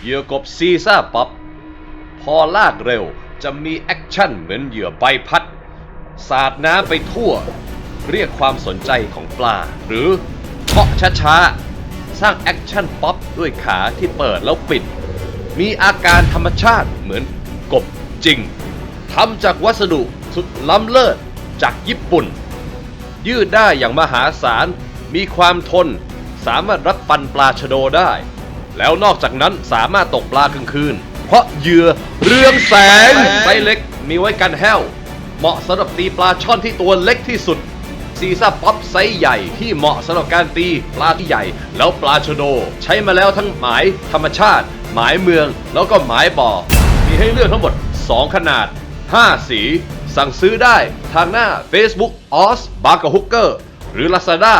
เหยื่อกบซีซ่าป๊อปพอลากเร็วจะมีแอคชั่นเหมือนเหยื่อใบพัด สาดน้ำไปทั่ว เรียกความสนใจของปลา หรือเคาะช้าๆ สร้างแอคชั่นป๊อปด้วยขาที่เปิดแล้วปิด มีอาการธรรมชาติเหมือนกบจริงทำจากวัสดุสุดล้ำเลิศจากญี่ปุ่น ยืดได้อย่างมหาศาล มีความทน สามารถรัดฟันปลาชะโดได้ แล้วนอกจากนั้นสามารถตกปลากลางคืน เพราะเหยื่อเรืองแสงไซส์เล็กมีไว้กันแห้ว เหมาะสำหรับตีปลาช่อนที่ตัวเล็กที่สุด ซีซ่าป๊อปไซส์ใหญ่ที่เหมาะสำหรับการตีปลาที่ใหญ่ แล้วปลาชะโด ใช้มาแล้วทั้งหมายธรรมชาติ หมายเมือง แล้วก็หมายบ่อ มีให้เลือกทั้งหมด 2 ขนาด 5 สี สั่งซื้อได้ทางหน้า Facebook o s b a r k h o o k e r หรือ Lazada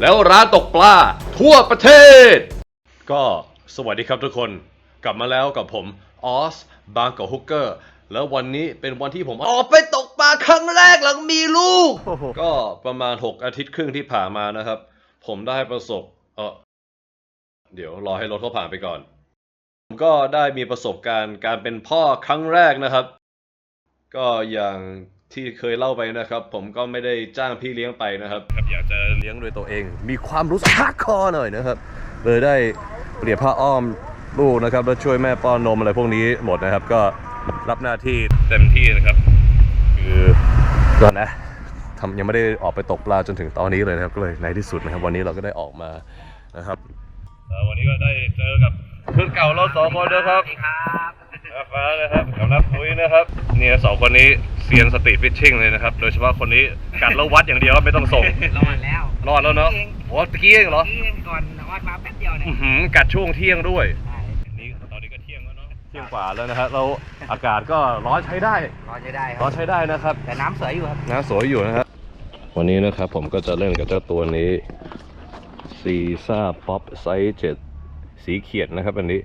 แล้วร้านตกปลาทั่วประเทศ ก็สวัสดีครับทุกคนกลับมาแล้วกับผมออสบางกอกฮุกเกอร์แล้ววันนี้เป็นวันที่ผมออกไปตกปลาครั้งแรกหลังมีลูก ก็ประมาณ 6 อาทิตย์ครึ่งที่ผ่านมานะครับ ผมได้ประสบเออเดี๋ยวรอให้รถเขาผ่านไปก่อน ผมก็ได้มีประสบการณ์การเป็นพ่อครั้งแรกนะครับ ก็อย่างที่เคยเล่าไปนะครับ ผมก็ไม่ได้จ้างพี่เลี้ยงไปนะครับครับอยากจะเลี้ยงโดยตัวเอง มีความรู้สึกฮาร์ดคอร์หน่อยนะครับเลยได้ เปลี่ยนผ้าอ้อมลูกนะครับ แล้วช่วยแม่ป้อนนมอะไรพวกนี้หมดนะครับ ก็รับหน้าที่เต็มที่นะครับ คือก่อนนะทำยังไม่ได้ออกไปตกปลาจนถึงตอนนี้เลยนะครับ ก็เลยในที่สุดนะครับ วันนี้เราก็ได้ออกมานะครับวันนี้ก็ได้เจอกับเพื่อนเก่าเราสองคนนะครับครับ ฟ้านะครับกับนับปุ้ยนะครับเนี่ยสองคนนี้เซียนสตรีทฟิชชิ่งเลยนะครับ โดยเฉพาะคนนี้กัดแล้ววัดอย่างเดียวไม่ต้องส่ง รอดแล้วรอดแล้วเนาะโอ้ตะกี้เองเหรอนี่ก่อนรอดมาแป๊บเดียวเนี่ยอื้อหือกัดช่วงเที่ยงด้วยใช่นี่ตอนนี้ก็เที่ยงแล้วเนาะเที่ยงกว่าแล้วนะครับแล้วอากาศก็ร้อนใช้ได้รอดจะได้คร้อรันบ ใช้ได้นะครับ แต่น้ำใสอยู่ครับ น้ำสวยอยู่นะครับ วันนี้นะครับผมก็จะเล่นกับเจ้าตัวนี้ซีซ่าป๊อปไซส์เจ็ดสีเขียดนะครับ อันนี้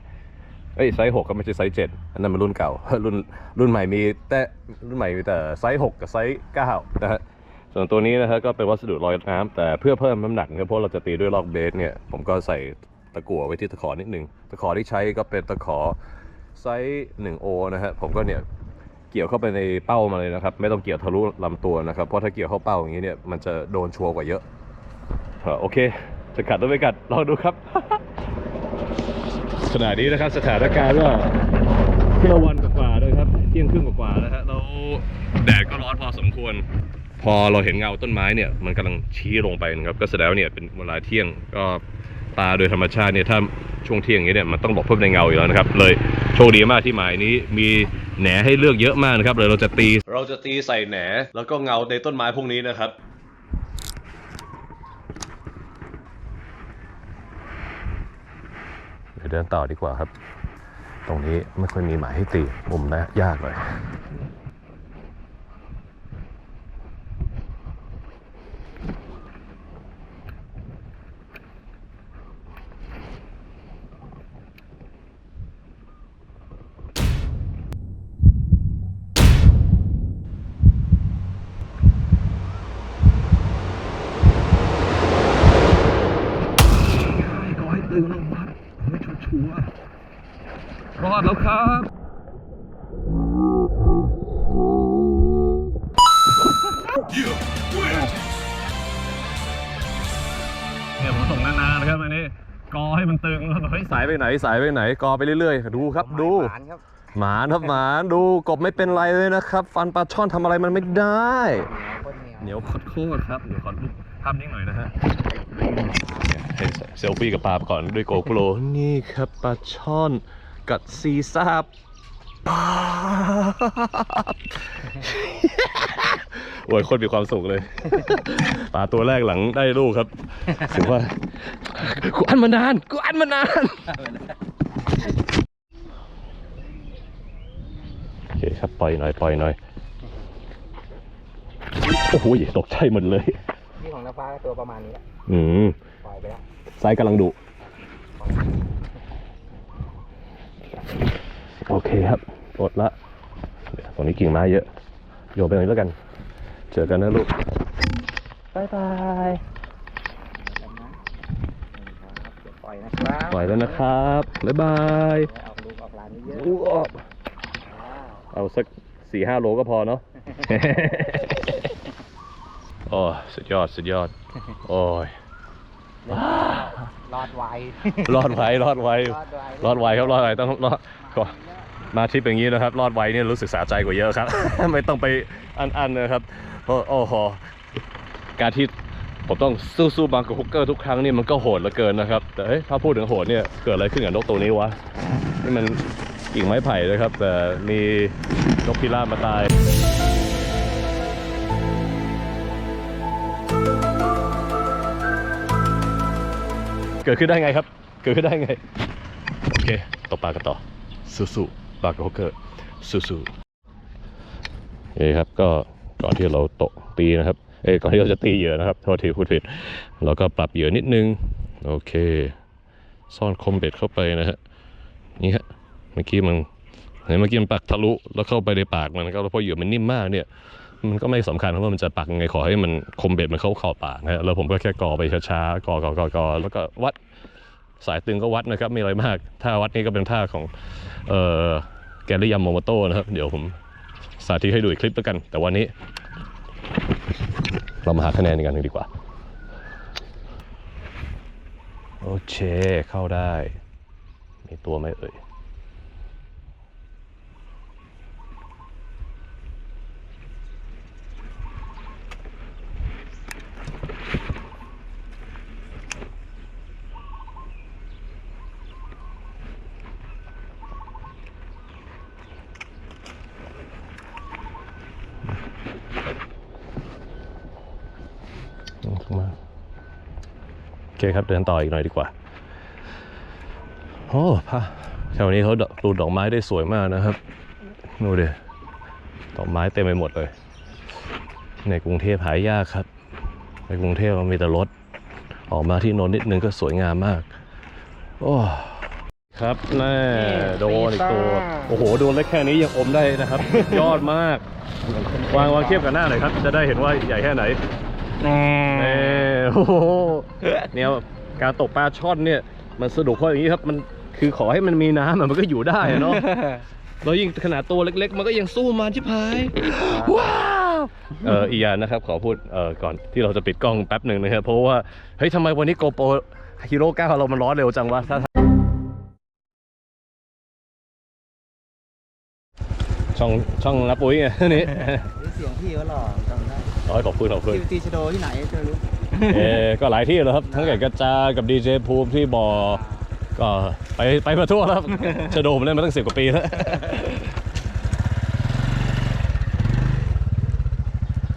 เอ้ยไซส์หกก็ไม่ใช่ไซส์เจ็ดอันนั้นมันรุ่นเก่า รุ่นรุ่นใหม่มีแต่รุ่นใหม่มีแต่ไซส์หกกับไซส์เก้านะฮะส่วนตัวนี้นะฮะก็เป็นวัสดุลอยน้ำแต่เพื่อเพิ่มน้ำหนักเนะครับเพราะเราจะตีด้วยลอกเบสเนี่ยผมก็ใส่ตะกั่วไว้ที่ตะขอนิดนึงตะขอที่ใช้ก็เป็นตะขอไซส์1โอนะฮะผมก็เนี่ยเกี่ยวเข้าไปในเป้ามาเลยนะครับ ไม่ต้องเกี่ยวทะลุลำตัวนะครับ เพราะถ้าเกี่ยวเข้าเป้าอย่างนี้เนี่ยมันจะโดนชัวร์กว่าเยอะโอเค จะกัดหรือไม่กัดลองดูครับ ขณะนี้นะครับสถานการณ์ก็เที่ยววันกว่าๆเลยครับ เที่ยงครึ่งกว่าๆแล้วฮะแล้วแดดก็ร้อนพอสมควร พอเราเห็นเงาต้นไม้เนี่ยมันกำลังชี้ลงไปนะครับก็แสดงว่าเนี่ยเป็นเวลาเที่ยงก็ปลาโดยธรรมชาติเนี่ยถ้าช่วงเที่ยงอย่างนี้เนี่ยมันต้องหลบเพิ่มในเงาอยู่แล้วนะครับ เลยโชคดีมากที่หมายนี้มีแหนให้เลือกเยอะมากนะครับเลยเราจะตี เราจะตีใส่แหนแล้วก็เงาในต้นไม้พวกนี้นะครับ เดินต่อดีกว่าครับ ตรงนี้ไม่ค่อยมีหมายให้ตีมุมนะยากเลย ครับอันนี้กอให้มันตึงแล้วเฮ้ยสายไปไหนสายไปไหนกอไปเรื่อยๆ ดูครับดูหวานครับหมานครับหมานดูกบไม่เป็นไรเลยนะครับ ฟันปลาช่อนทำอะไรมันไม่ได้คนเหนียวเหนียวโคตรครับเดี๋ยวขอรูปภาพนิ่งหน่อยนะฮะให้เซลฟี่กับปลาก่อนด้วยโกโปรนี่ครับปลาช่อนกัดซีซ่า ปลาโอ้ยโคตรมีความสุขเลยปลาตัวแรกหลังได้ลูกครับถือว่ากูอันมานานกูอันมานานโอเคครับปล่อยหน่อยปล่อยหน่อยโอ้โหตกใจหมดเลยนี่ของน้าฟ้าก็ตัวประมาณนี้แหละอืมปล่อยไปแล้วไซส์กำลังดุ โอเคครับปลดละเดี๋ยวตรงนี้กิ่งไม้เยอะ โยนไปตรงนี้แล้วกัน เจอกันนะลูกบายบายแล้วนะนี่ครับเดี๋ยวปล่อยปล่อยนะครับปล่อยแล้วนะครับบ๊ายบายออกลูกออกหลานเยอะอู้ออกๆอ่าเอาสักสี่ห้าโลก็พอเนาะโอ้สุดยอดสุดยอด โอ้ยรอดไวรอดไว้รอดไว้รอดไว้ครับรอดไว้ต้องรอดก่อน มาทริปอย่างนี้นะครับ รอดไวเนี่ยรู้สึกสาใจกว่าเยอะครับ ไม่ต้องไปอันๆนะครับโอ้โอ้โหการที่ผมต้องสู้ๆบางกับฮุกเกอร์ทุกครั้งนี่มันก็โหดเหลือเกินนะครับ แต่ถ้าพูดถึงโหดเนี่ยเกิดอะไรขึ้นกับนกตัวนี้วะนี่มันกิ่งไม้ไผ่นะครับ แต่มีนกพิราบมาตายเกิดขึ้นได้ไงครับ เกิดขึ้นได้ไง โอเคตกปลากันต่อสู้ๆ ปากระโกเกอร์สู้ๆเอ้ครับก็ก่อนที่เราตกตีนะครับ เอ้ยก่อนที่เราจะตีเหยื่อนะครับโทษทีพูดผิดเราก็ปรับเหยื่อนิดนึง โอเค ซ่อนคมเบ็ดเข้าไปนะฮะนี่ฮะเมื่อกี้มันเห็นเมื่อกี้มันปักทะลุแล้วเข้าไปในปากมันก็เพราะเหยื่อมันนิ่มมากเนี่ยมันก็ไม่สำคัญว่ามันจะปักยังไงขอให้มันคมเบ็ดมันเข้าขอบปากนะฮะแล้วผมก็แค่ก่อไปช้าๆก่อก่อก่อก่อแล้วก็วัด สายตึงก็วัดนะครับไม่อะไรมาก ท่าวัดนี้ก็เป็นท่าของเออแกลลี่ยามโมโมโต้นะครับ เดี๋ยวผมสาธิตให้ดูอีกคลิปแล้วกัน แต่วันนี้ เรามาหาคะแนนกันดีกว่า โอเค เข้าได้ มีตัวไหมเอ่ย อืมเข้ามาโอ เคครับเดินต่ออีกหน่อยดีกว่า โอ้พระแถวนี้เขาดอกปลูกดอกไม้ได้สวยมากนะครับดูดิดอกไม้เต็มไปหมดเลย ในกรุงเทพหายากครับ ในกรุงเทพมันมีแต่รถ ออกมาที่นนท์นิดนึงก็สวยงามมาก โอ้ครับแน่โดนอีกตัว โอ้โห โดนเล็กแค่นี้ยังอมได้นะครับ ยอดมาก วางวางเทียบกับหน้าหน่อยครับ จะได้เห็นว่าใหญ่แค่ไหนแน่เออ โอ้โหเนี่ยการตกปลาช่อนเนี่ย มันสนุกเพราะอย่างนี้ครับมันคือขอให้มันมีน้ำอะมันก็อยู่ได้อะเนาะแล้วยิ่งขนาดตัวเล็ก ๆ มันก็ยังสู้มันชิบหายว้าวเอออีกอย่างนะครับขอพูดเออก่อนที่เราจะปิดกล้องแป๊บหนึ่งนะครับเพราะว่าเฮ้ยทำไมวันนี้โกโปรฮีโร่9เรามันร้อนเร็วจังวะถ้าช่องช่องนับปุ้ยไงนี่เสียงพี่เขาหล่อ จำได้ร้อยขอบคุณขอบคุณคิวตีชโดที่ไหนเธอรู้เออก็หลายที่แล้วครับ ทั้งแก่กระจากับดีเจภูมิที่บ่อก็ไปไปมาทั่วแล้วครับชะโดผมเล่นมาตั้งสิบกว่าปีแล้ว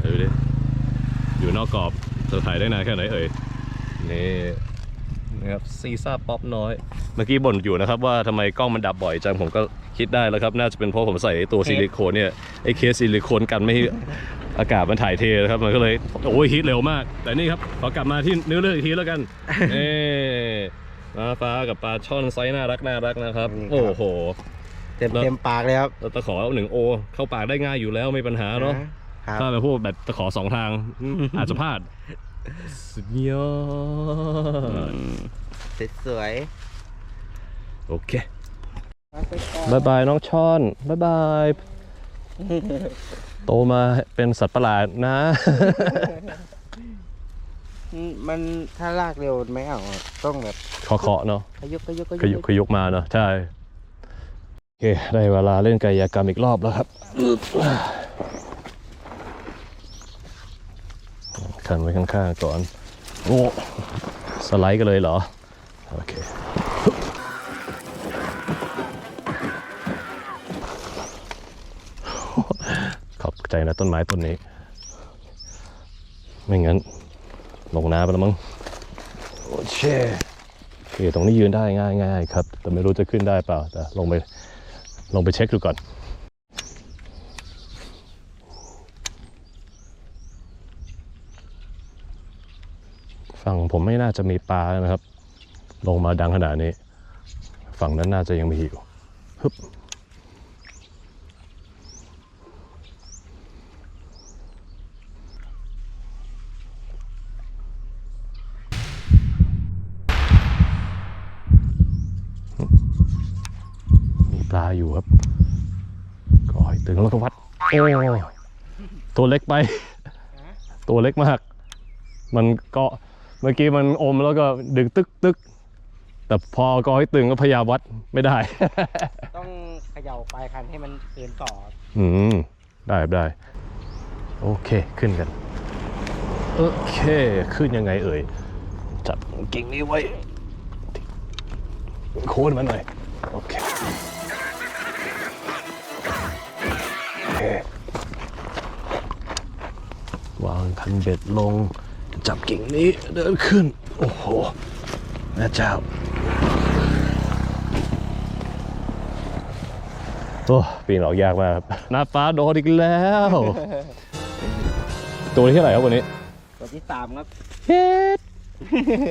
ดูดิอยู่นอกกรอบจะถ่ายได้นานแค่ไหนเอ่ยนี่นะครับซีซ่าป๊อปน้อย เมื่อกี้บ่นอยู่นะครับว่าทำไมกล้องมันดับบ่อยจังผมก็คิดได้แล้วครับ น่าจะเป็นเพราะผมใส่ไอ้ตัวซิลิโคนเนี่ยไอ้เคสซิลิโคนกันไม่ให้ อากาศมันถ่ายเทนะครับมันก็เลยโอ้ยฮิตเร็วมาก แต่นี่ครับขอกลับมาที่เนื้อเรื่องอีกทีแล้วกันนี่มาฟ้ากับปลาช่อนไซส์น่ารักน่ารักนะครับ โอ้โหเต็มเต็มปากเลยครับแล้วตะขอหนึ่งโอ เข้าปากได้ง่ายอยู่แล้วไม่ปัญหาเนาะครับถ้าแบบพวกแบบตะขอสองทางอาจจะพลาดสุดยอดสวยโอเคๆบายบายน้องช่อนบายบาย โตมาเป็นสัตว์ประหลาดนะ มันถ้าลากเร็วไม่เอาอะต้องแบบเคาะๆเนาะ ขยุกขยุกขยุกขยุกมาเนาะใช่ โอเค ได้เวลาเล่นกายกรรมอีกรอบแล้วครับขันไว้ข้างๆก่อน โอ้ สไลด์กันเลยเหรอ โอเค ใจนะต้นไม้ต้นนี้ ไม่งั้นลงน้ำไปแล้วมั้งโอเคโอเคตรงนี้ยืนได้ง่ายง่ายครับ แต่ไม่รู้จะขึ้นได้เปล่า แต่ลงไปลงไปเช็คดูก่อนฝั่งผมไม่น่าจะมีปลานะครับ ลงมาดังขนาดนี้ ฝั่งนั้นน่าจะยังมีอยู่ฮึบ ปลาอยู่ครับก็ให้ตึงแล้วก็วัด โอ้ตัวเล็กไป ตัวเล็กมาก มันเกาะเมื่อกี้มันอมแล้วก็ดึงตึกตึกแต่พอก็ให้ตึงก็พยายามวัดไม่ได้ ต้องเขย่าปลายคันให้มันเดินต่อ อืม ได้ครับได้ โอเคขึ้นกัน โอเค ขึ้นยังไงเอ่ย จับกิ่งนี้ไว้ โค้นมันหน่อย โอเค วางคันเบ็ดลง จับกิ่งนี้เดินขึ้น โอ้โหแม่เจ้าโอ้ปีนออกยากมากครับหน้าฟ้าโดนอีกแล้ว ตัวที่เท่าไหร่ครับวันนี้ ตัวที่สามครับ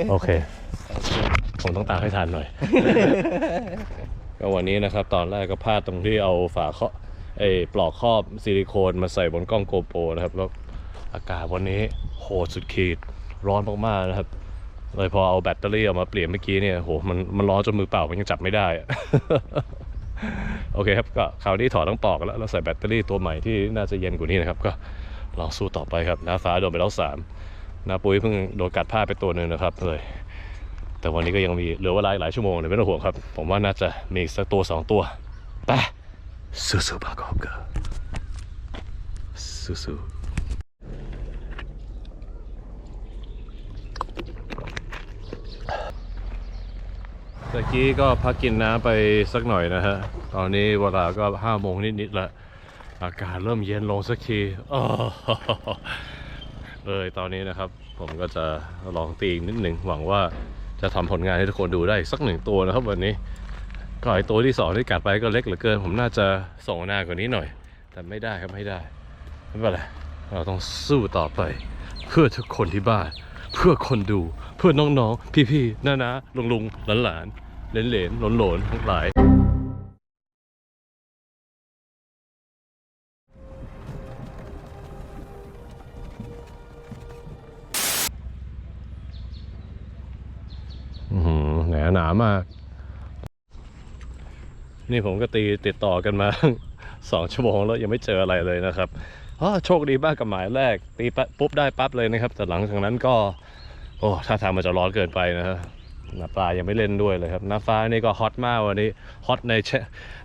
โอเค ผมต้องตามให้ทันหน่อย ก็วันนี้นะครับ ตอนแรกก็พลาดตรงที่เอาฝาเคาะ ไอ้ปลอกครอบซิลิโคนมาใส่บนกล้องโกโปรนะครับแล้วอากาศวันนี้โหดสุดขีดร้อนมากๆนะครับเลยพอเอาแบตเตอรี่ออกมาเปลี่ยนเมื่อกี้เนี่ยโหมันมันร้อนจนมือเปล่ามันยังจับไม่ได้อะโอเคครับก็คราวนี้ถอดทั้งปลอกแล้วเราใส่แบตเตอรี่ตัวใหม่ที่น่าจะเย็นกว่านี้นะครับ ก็ลองสู้ต่อไปครับน้าฟ้าโดนไปแล้วสามน้าปุ้ยเพิ่งโดนกัดผ้าไปตัวหนึ่งนะครับเลย แต่วันนี้ก็ยังมีเหลือเวลาอีกหลายชั่วโมงเลยไม่ต้องห่วงครับ ผมว่าน่าจะมีสักตัวสองตัวไป สู้ๆบากอบเกอร์สู้ๆเมื่อกี้ก็พักกินน้ำไปสักหน่อยนะฮะ ตอนนี้เวลาก็ห้าโมงนิดๆแล้วอากาศเริ่มเย็นลงสักทีเลยตอนนี้นะครับ ผมก็จะลองตีอีกนิดหนึ่งหวังว่าจะทำผลงานให้ทุกคนดูได้สักหนึ่งตัวนะครับวันนี้ ก็ไอตัวที่สองที่กัดไปก็เล็กเหลือเกิน ผมน่าจะส่งหน้ากว่านี้หน่อย แต่ไม่ได้ครับไม่ได้ไม่เป็นไรเราต้องสู้ต่อไป เพื่อทุกคนที่บ้าน เพื่อคนดูเพื่อน้องๆ พี่ๆน้าๆลุงๆหลานๆเหลนๆหลนๆทั้งหลายอือหือแหนหนามาก นี่ผมก็ตีติดต่อกันมาสองชั่วโมงแล้วยังไม่เจออะไรเลยนะครับโชคดีมากกับหมายแรก ตีปั๊บปุ๊บได้ปั๊บเลยนะครับ แต่หลังจากนั้นก็ โอ้ท่าทางมันจะร้อนเกินไปนะฮะน้ำปลายังไม่เล่นด้วยเลยครับน้ำฟ้านี่ก็ฮอตมากวันนี้ฮอตในเช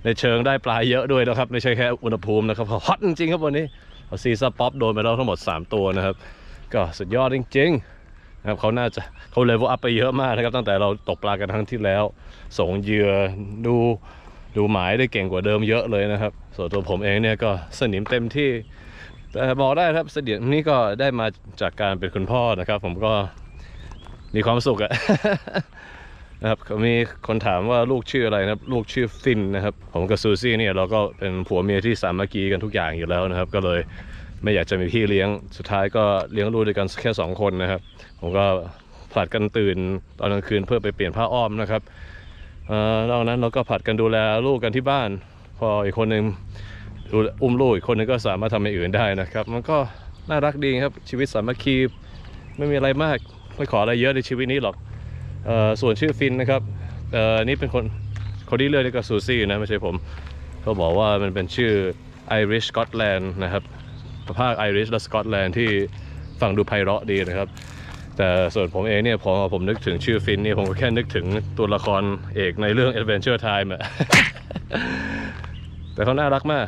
ในเชิงได้ปลาเยอะด้วยนะครับ ไม่ใช่แค่อุณหภูมินะครับฮอตจริงครับวันนี้เอาซีซับป๊อปโดนไปแล้วทั้งหมด 3 ตัวนะครับ ก็สุดยอดจริงๆนะครับเขาน่าจะเขาเลเวลอัพไปเยอะมากนะครับ ตั้งแต่เราตกปลากันครั้งที่แล้วส่งเหยื่อดู ดูหมายได้เก่งกว่าเดิมเยอะเลยนะครับ ส่วนตัวผมเองเนี่ยก็สนิมเต็มที่ แต่บอกได้ครับเสดียงนี่ก็ได้มาจากการเป็นคุณพ่อนะครับ ผมก็มีความสุขอะนะครับมีคนถามว่าลูกชื่ออะไรนะครับ ลูกชื่อฟินนะครับ ผมกับซูซี่เนี่ยเราก็เป็นผัวเมียที่สามัคคีกันทุกอย่างอยู่แล้วนะครับ ก็เลยไม่อยากจะมีพี่เลี้ยงสุดท้ายก็เลี้ยงลูกด้วยกันแค่สองคนนะครับ ผมก็ผลัดกันตื่นตอนกลางคืนเพื่อไปเปลี่ยนผ้าอ้อมนะครับ นอกนั้นเราก็ผัดกันดูแลลูกกันที่บ้าน พออีกคนหนึ่งดูอุ้มลูกอีกคนหนึงก็สามารถทำอย่างอื่นได้นะครับ มันก็น่ารักดีครับชีวิตสามัคคีไม่มีอะไรมากไม่ขออะไรเยอะในชีวิตนี้หรอกอส่วนชื่อฟินนะครับนี่เป็นคนคนที่เลือกนี่ก็ซูซี่นะไม่ใช่ผมเขาบอกว่ามันเป็นชื่อ Irish Scotland นะครับภาคไอริชและสกอตแลนด์ที่ฟังดูไพเราะดีนะครับ แต่ส่วนผมเองเนี่ยพอผมนึกถึงชื่อฟินนี่ผมก็แค่นึกถึงตัวละครเอกในเรื่อง Adventure Time อะแต่เขาน่ารักมาก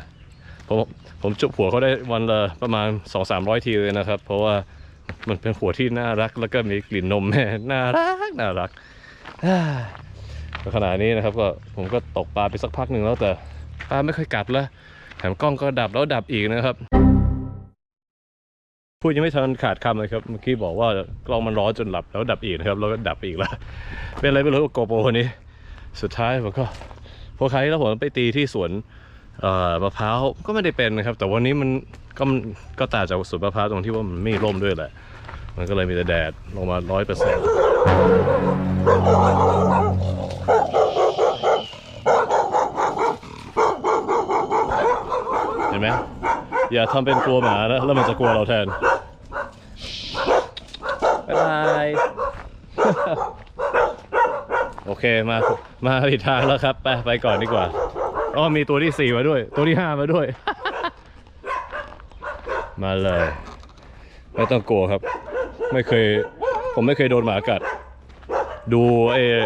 ผมผมจุบหัวเขาได้วันละประมาณ 2-300 ทีเลยนะครับ เพราะว่ามันเป็นหัวที่น่ารักแล้วก็มีกลิ่นนมแม่น่ารักน่ารักอ่าแล้วขณะนี้นะครับก็ผมก็ตกปลาไปสักพักหนึ่งแล้วแต่ปลาไม่ค่อยกัดแล้วแถมกล้องก็ดับแล้วดับอีกนะครับ พูดยังไม่ทันขาดคำเลยครับ เมื่อกี้บอกว่ากล้องมันร้อนจนหลับแล้วดับอีกนะครับ แล้วก็ดับอีกแล้ว เป็นอะไรไม่รู้กับโกโปรนี้ สุดท้ายผมก็พอใครแล้วผมไปตีที่สวนมะพร้าวก็ไม่ได้เป็นนะครับ แต่วันนี้มันก็ก็ต่างจากสวนมะพร้าวตรงที่ว่ามันไม่มีร่มด้วยแหละ มันก็เลยมีแต่แดดลงมาร้อยเปอร์เซ็นต์เห็นไหม อย่าทำเป็นกลัวหมานะแล้วมันจะกลัวเราแทนบ๊ายบายโอเคมามาผิดทางแล้วครับ ไปไปก่อนดีกว่าอ๋อมีตัวที่สี่มาด้วย ตัวที่ห้ามาด้วย มาเลย ไม่ต้องกลัวครับ ไม่เคย ผมไม่เคยโดนหมากัด ดูเออ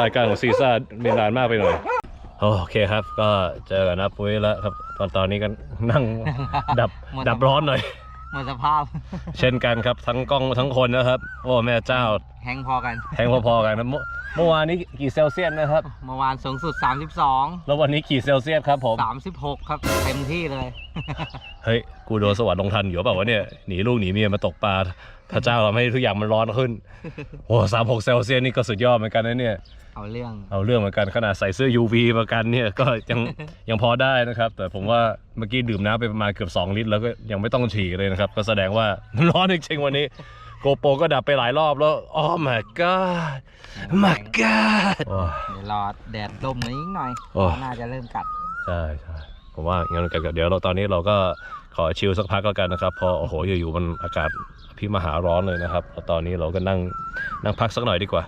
รายการของซีซ่ามีนานมากไปหน่อย โอเคครับ ก็เจอกันนะปุ้ยแล้วครับ ตอนตอนนี้กันนั่งดับหมด ดับร้อนหน่อย หมดสภาพ เช่นกันครับทั้งกล้องทั้งคนนะครับ โอ้แม่เจ้าแห้งพอกัน แทงพอๆกันนะเมื่อ เมื่อวานนี้กี่เซลเซียสนะครับ เมื่อวานสูงสุดแล้ววันนี้กี่เซลเซียสครับผม32 36 ครับ เต็มที่เลย เฮ้ย กูโดนสวรรค์ลงทันอยู่เปล่าวะเนี่ย หนีลูกหนีเมียมาตกปลา พระเจ้าทำให้ทุกอย่างมันร้อนขึ้น โอ้สามหกเซลเซียสนี่ก็สุดยอดเหมือนกันนะเนี่ย เอาเรื่อง เอาเรื่องเหมือนกันขนาดใส่เสื้อ UV มากันเนี่ยก็ยังยังพอได้นะครับ แต่ผมว่าเมื่อกี้ดื่มน้ำไปประมาณเกือบ 2 ลิตร แล้วก็ยังไม่ต้องฉี่เลยนะครับ ก็แสดงว่ามันร้อนจริงๆวันนี้ โกโปรก็ดับไปหลายรอบแล้วอ๋อ my god my god โอ้ย เดี๋ยวรอแดดลมนิดหน่อย โอ้ น่าจะเริ่มกัด ใช่ใช่ผมว่างั้นกันเดี๋ยวเราตอนนี้เราก็ขอชิลสักพักแล้วกันนะครับเพอโอ้โหอยู่ๆมันอากาศพิมหาร้อนเลยนะครับแล้วตอนนี้เราก็นั่งนั่งพักสักหน่อยดีกว่า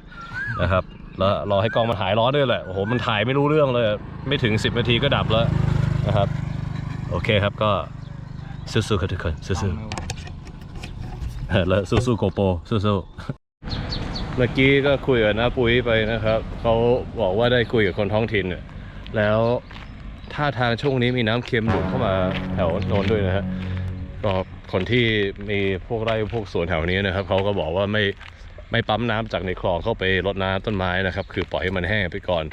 นะครับแล้วรอให้กล้องมันหายร้อนด้วยแหละโอ้โหมันถ่ายไม่รู้เรื่องเลย ไม่ถึง 10 นาทีก็ดับแล้วนะครับ โอเคครับก็สู้ๆครับทุกคนสู้ต้องไม่ไหวๆ แล้วสู้ๆโกโปสู้ๆเมื่อกี้ก็คุยกับน้าปุ้ยไปนะครับเขาบอกว่าได้คุยกับคนท้องถิ่นเนี่ยแล้วท่าทางช่วงนี้มีน้ำเค็มหนุนเข้ามาแถวโนนด้วยนะฮะก็คนที่มีพวกไร่พวกสวนแถวนี้นะครับเขาก็บอกว่าไม่ไม่ปั๊มน้ำจากในคลองเข้าไปรดน้ำต้นไม้นะครับ คือปล่อยให้มันแห้งไปก่อน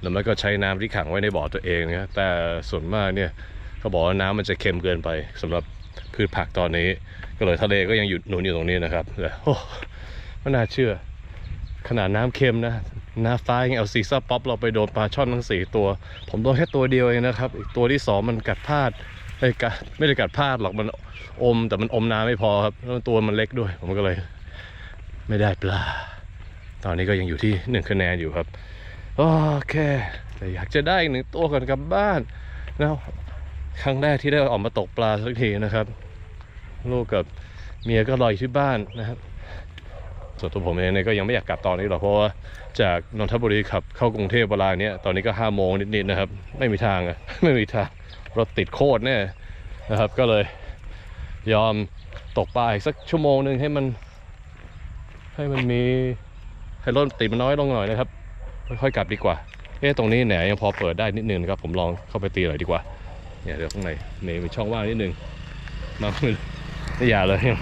แล้วมันก็ใช้น้ำที่ขังไว้ในบ่อตัวเองนะแต่ส่วนมากเนี่ยเขาบอกว่าน้ำมันจะเค็มเกินไปสำหรับ พืชผักตอนนี้ ก็เลยทะเลก็ยังอยู่หนุนอยู่ตรงนี้นะครับแต่โอ้ไม่น่าเชื่อ ขนาดน้ำเค็มนะน้าฟ้ายังเอาซีซ่าป๊อปเราไปโดนปลาช่อนทั้งสี่ตัว ผมโดนแค่ตัวเดียวเองนะครับ อีกตัวที่สองมันกัดพลาดไอ้กัดไม่ได้กัดพลาดหรอกมันอมแต่มันอมน้ำไม่พอครับแล้วตัวมันเล็กด้วย ผมก็เลย ไม่ได้ปลา ตอนนี้ก็ยังอยู่ที่หนึ่งคะแนนอยู่ครับโอเคแต่อยากจะได้อีกหนึ่งตัวก่อนกลับบ้านแล้ว ครั้งแรกที่ได้ออกมาตกปลาสักทีนะครับ ลูกกับเมียก็รออยู่ที่บ้านนะครับส่วนตัวผมเองเนี่ยก็ยังไม่อยากกลับตอนนี้หรอกเพราะว่าจากนนทบุรีขับเข้ากรุงเทพเวลาเนี้ยตอนนี้ก็ห้าโมงนิดๆนะครับ ไม่มีทางอะไม่มีทางรถติดโคตรแน่นะครับ ก็เลยยอมตกปลาอีกสักชั่วโมงหนึ่งให้มัน ให้มันมีให้รถติดมันน้อยลงหน่อยนะครับค่อยๆกลับดีกว่า เอ๊ะตรงนี้แหนยังพอเปิดได้นิดนึงนะครับ ผมลองเข้าไปตีหน่อยดีกว่า เนี่ยเดี๋ยวข้างในนี่มีช่องว่างนิดนึงมาไม่อย่าเลยยัง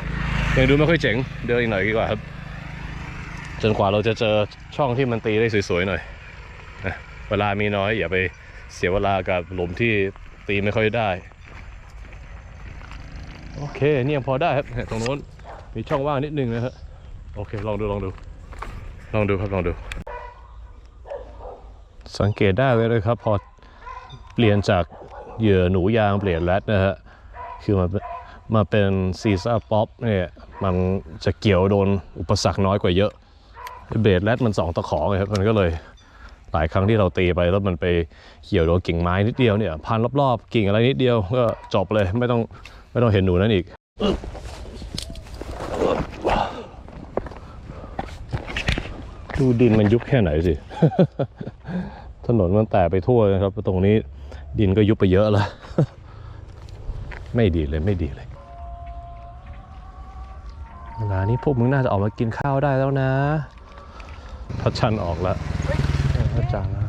ยังดูไม่ค่อยเจ๋งเดินอีกหน่อยดีกว่าครับ จนกว่าเราจะเจอช่องที่มันตีได้สวยๆหน่อยนะเวลามีน้อยอย่าไปเสียเวลากับหลุมที่ตีไม่ค่อยได้ โอเคนี่ยังพอได้ครับตรงโน้นมีช่องว่างนิดนึงนะฮะโอเคลองดูลองดู ลองดูครับลองดู สังเกตได้เลยนะครับ พอเปลี่ยนจาก เหยื่อหนูยางเปลี่ยนแรดนะฮะคือมามาเป็นซีซ่าป๊อปเนี่ยมันจะเกี่ยวโดนอุปสรรคน้อยกว่าเยอะเบสแรดมันสองตะขอไงครับมันก็เลยหลายครั้งที่เราตีไปแล้วมันไปเกี่ยวโดนกิ่งไม้นิดเดียวเนี่ยพันรอบๆกิ่งอะไรนิดเดียวก็จบเลยไม่ต้องไม่ต้องเห็นหนูนั้นอีกดูดินมันยุบแค่ไหนสิ ถนนมันแตกไปทั่วนะครับ ตรงนี้ ดินก็ยุบไปเยอะแล้ว ไม่ดีเลยไม่ดีเลยเวลานี้พวกมึงน่าจะออกมากินข้าวได้แล้วนะพัชชันออกแล้วอาจารย์นะ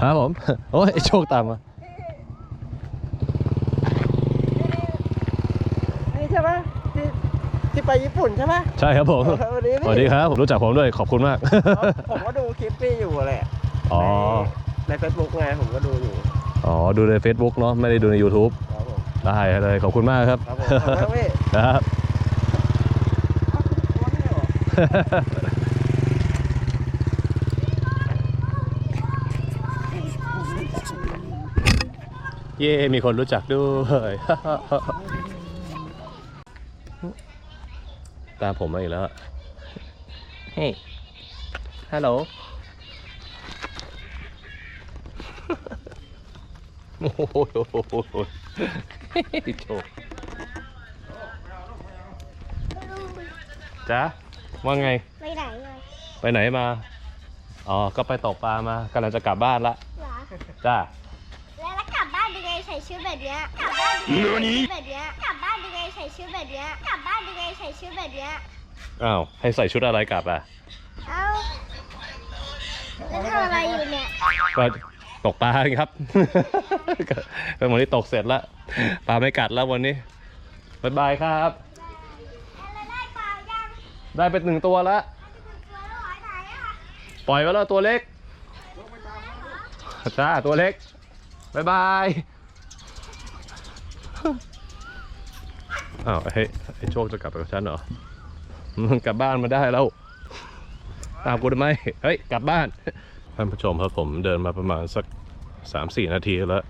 ครับผม โอ้ยไอ้โชคตามมานี่ใช่ปะที่ที่ไปญี่ปุ่นใช่ปะใช่ครับผมสวัสดีพี่สวัสดีครับ ผมรู้จักผมด้วยขอบคุณมาก ผมก็ดูคลิปพี่อยู่แหละอ๋อ ในเฟซบุ๊กไงผมก็ดูอยู่อ๋อ ดูใน Facebook เนาะไม่ได้ดูใน YouTube ครับผมได้เลยขอบคุณมากครับ ครับผมขอบคุณพี่ครับเย่มีคนรู้จักด้วย ตามผมมาอีกแล้วเฮ้ยฮัลโหล โอ้โหโชคจ๊ะว่าไง ไปไหนมาไปไหนมา อ๋อ ก็ไปตกปลามากำลังจะกลับบ้านละเหรอจ้าแล้วกลับบ้านยังไงใส่ชุดแบบเนี้ยกลับบ้านยังไงแบบเนี้ยกลับบ้านยังไงใส่ชุดแบบเนี้ยกลับบ้านยังไงใส่ชุดแบบเนี้ยอ้าว ให้ใส่ชุดอะไรกลับอะ เอ้าแล้วทำอะไรอยู่เนี่ยก็ ตกปลาครับก็วันนี้ตกเสร็จแล้วปลาไม่กัดแล้ววันนี้บายบายครับอะไรได้เปล่ายังได้เป็นหนึ่งตัวแล้วตัวแล้วหายไหนอะปล่อยไว้แล้วตัวเล็กจ้าตัวเล็กบายบายอ้าวเฮ้ยไอ้โชคจะกลับไปกับฉันเหรอมันกลับบ้านมาได้แล้วตามกูทำไมเฮ้ย กลับบ้าน ท่านผู้ชมครับผมเดินมาประมาณสักสามสี่นาทีแล้ว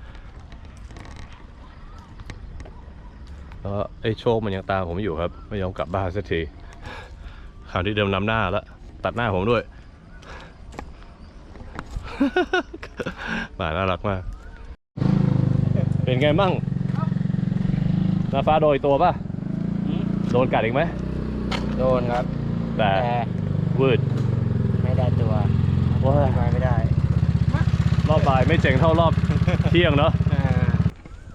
แล้วไอ้โชคมันยังตามผมอยู่ครับไม่ยอมกลับบ้านสักทีคราวที่เดิมนำหน้าแล้ว ตัดหน้าผมด้วย หมาน่ารักมาก เป็นไงมั่งหนาฟ้าโดนอีกตัวป่ะ โดนกัดอีกไหม โดนครับ แต่แต่วืดไม่ได้ตัว ว้ามาไม่ได้ รอบบ่ายไม่เจ๋งเท่ารอบ เที่ยงเนาะอ่า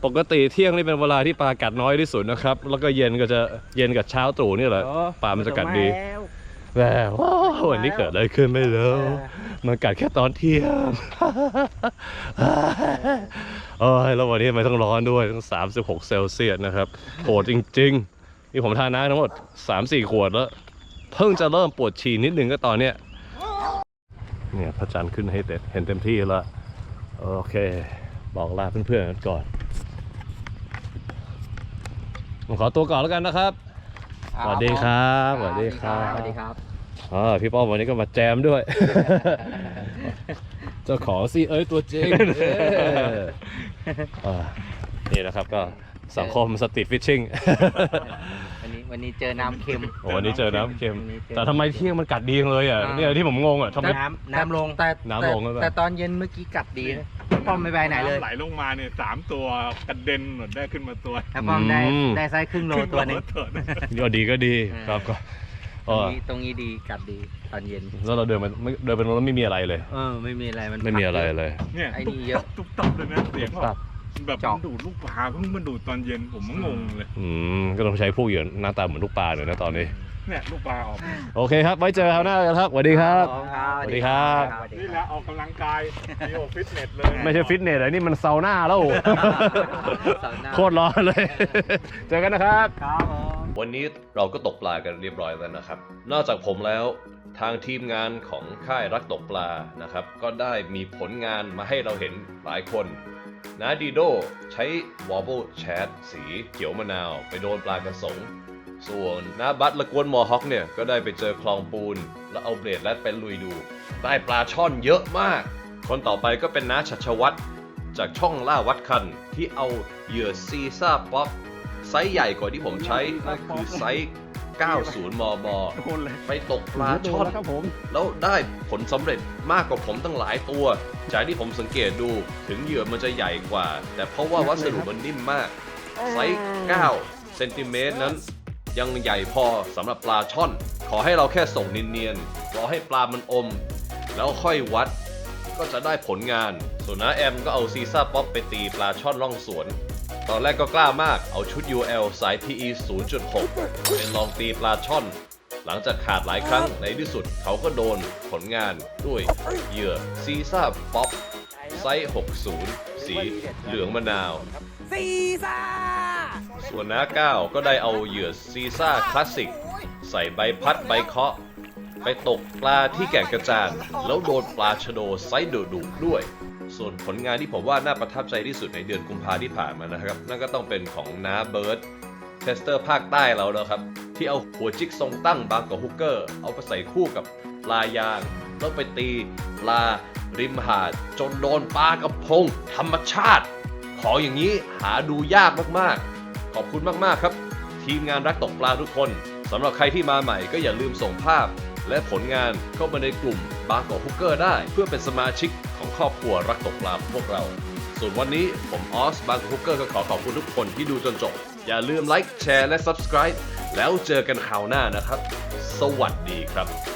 ปกติเที่ยงนี่เป็นเวลาที่ปลากัดน้อยที่สุดนะครับ แล้วก็เย็นก็จะเย็นกับเช้าตรู่นี่แหละโอ้ปลามันจะกัดดีแล้วแต่ว้าววันนี้เกิดอะไรขึ้นไม่รู้เออมันกัดแค่ตอนเที่ยงโอ้ยแล้ววันนี้ทำไมต้องร้อนด้วยต้อง36 เซลเซียสนะครับโหดจริงๆนี่ผมทานน้ำทั้งหมด 3-4 ขวดแล้ว เพิ่งจะเริ่มปวดฉี่นิดนึงก็ตอนเนี้ย เนี่ยพระจันทร์ขึ้นให้เต็มเห็นเต็มที่แล้ว โอเค บอกลาเพื่อนๆกันก่อนผมขอตัวก่อนแล้วกันนะครับ สวัสดีครับ สวัสดีครับสวัสดีครับอ่าพี่ป้อมวันนี้ก็มาแจมด้วย เจ้าของซีเอ้ยตัวจริงเอออ่านี่นะครับก็สังคมสตรีทฟิชชิ่ง วันนี้วันนี้เจอน้ำเค็มโอ้วันนี้เจอน้ำเค็ม วันนี้เจอแต่ทำไมเที่ยงมันกัดดีจังเลยอะอ่าเนี่ยที่ผมงงอะทำไม น้ำน้ำลงแต่น้ำลงหรือเปล่าแต่ตอนเย็นเมื่อกี้กัดดีนะป้อมไม่ไปไหนเลยำไหลลงมาเนี่ยสามตัวกระเด็นหมดได้ขึ้นมาตัวแต่ป้อมได้อืม ได้ไซส์ครึ่งโลตัวหนึงเถอะนะก็ดีก็ดีอ่าครับก็ตรงเออนี้ตรงนี้ดีกัดดีตอนเย็น แล้วเราเดินไปไม่เดินไปตรงนั้นไม่มีอะไรเลย เออไม่มีอะไรมันไม่มีอะไรเลย เนี่ยไอ้ตุ๊บนี่เยตัอะบตุ๊บตับเลยนะเสียงตับ แบบจอก มันดูดลูกปลาเพิ่งมาดูดตอนเย็นผมก็งงเลยอืมก็ต้องใช้พวกเหยื่อหน้าตาเหมือนลูกปลาเลยนะตอนนี้ เนี่ยลูกปลาออกโอเคครับ ไว้เจอคราวหน้ากันครับสวัสดีครับ สวัสดีครับ สวัสดีนี่คแหรัละบออกกำลังกายมีโอฟิตเนสเลยไม่ใช่ฟิตเนสอันนี้มันซาวน่าแล้วซาวน่าโคตรร้อนเลย เจอกันนะครับ ครับผม วันนี้เราก็ตกปลากันเรียบร้อยแล้วนะครับ นอกจากผมแล้วทางทีมงานของค่ายรักตกปลานะครับ ก็ได้มีผลงานมาให้เราเห็นหลายคน นาดีโดใช้ Wobble Chat สีเขียวมะนาวไปโดนปลากระสง ส่วนนาบัตและกวนมอฮอกเนี่ย ก็ได้ไปเจอคลองปูน แล้วเอาเบลดแลดไปลุยดู ได้ปลาช่อนเยอะมาก คนต่อไปก็เป็นน้าชัชวัตรจากช่องล่าวัดคัน ที่เอาเหยื่อซีซ่าป๊อปไซส์ใหญ่กว่าที่ผมใช้นั่นคือไซส์ 90มมโดนเลยไปตกปลาช่อนแล้วได้ผลสำเร็จมากกว่าผมตั้งหลายตัว จากที่ผมสังเกตดูถึงเหยื่อมันจะใหญ่กว่า แต่เพราะว่าวัสดุมันนิ่มมาก ไซส์ 9 เซนติเมตรนั้น ยังใหญ่พอสำหรับปลาช่อน ขอให้เราแค่ส่งเนียนๆรอให้ปลามันอม แล้วค่อยวัด ก็จะได้ผลงาน ส่วนน้าแอมก็เอาซีซ่าป๊อปไปตีปลาช่อนล่องสวน ตอนแรกก็กล้ามากเอาชุด UL สาย PE 0.6ไปลองตีปลาช่อน หลังจากขาดหลายครั้งในที่สุดเขาก็โดนผลงานด้วยเหยื่อซีซ่าป๊อปไซส์ 60 สีเหลืองมะนาวส่วนน้าก้าวก็ได้เอาเหยื่อซีซ่าคลาสสิก ใส่ใบพัดใบเคาะ ไปตกปลาที่แก่งกระจาน แล้วโดนปลาชะโดไซส์ดุดุๆด้วย ส่วนผลงานที่ผมว่าน่าประทับใจที่สุดในเดือนกุมภาที่ผ่านมานะครับ นั่นก็ต้องเป็นของน้าเบิร์ดเทสเตอร์ภาคใต้เราแล้วครับ ที่เอาหัวจิกทรงตั้งบางกว่าฮุกเกอร์ เอาไปใส่คู่กับปลายาง แล้วไปตีปลาริมหาด จนโดนปลากระพง ธรรมชาติ ของอย่างนี้หาดูยากมากๆ ขอบคุณมากๆครับ ทีมงานรักตกปลาทุกคนสำหรับใครที่มาใหม่ก็อย่าลืมส่งภาพ และผลงานเข้ามาในกลุ่มบางกอกฮุกเกอร์ได้ เพื่อเป็นสมาชิกของครอบครัวรักตกปลาพวกเรา ส่วนวันนี้ผมออสบางกอกฮุกเกอร์ก็ขอขอบคุณทุกคนที่ดูจนจบ อย่าลืมไลค์แชร์และ Subscribe แล้วเจอกันคราวหน้านะครับ สวัสดีครับ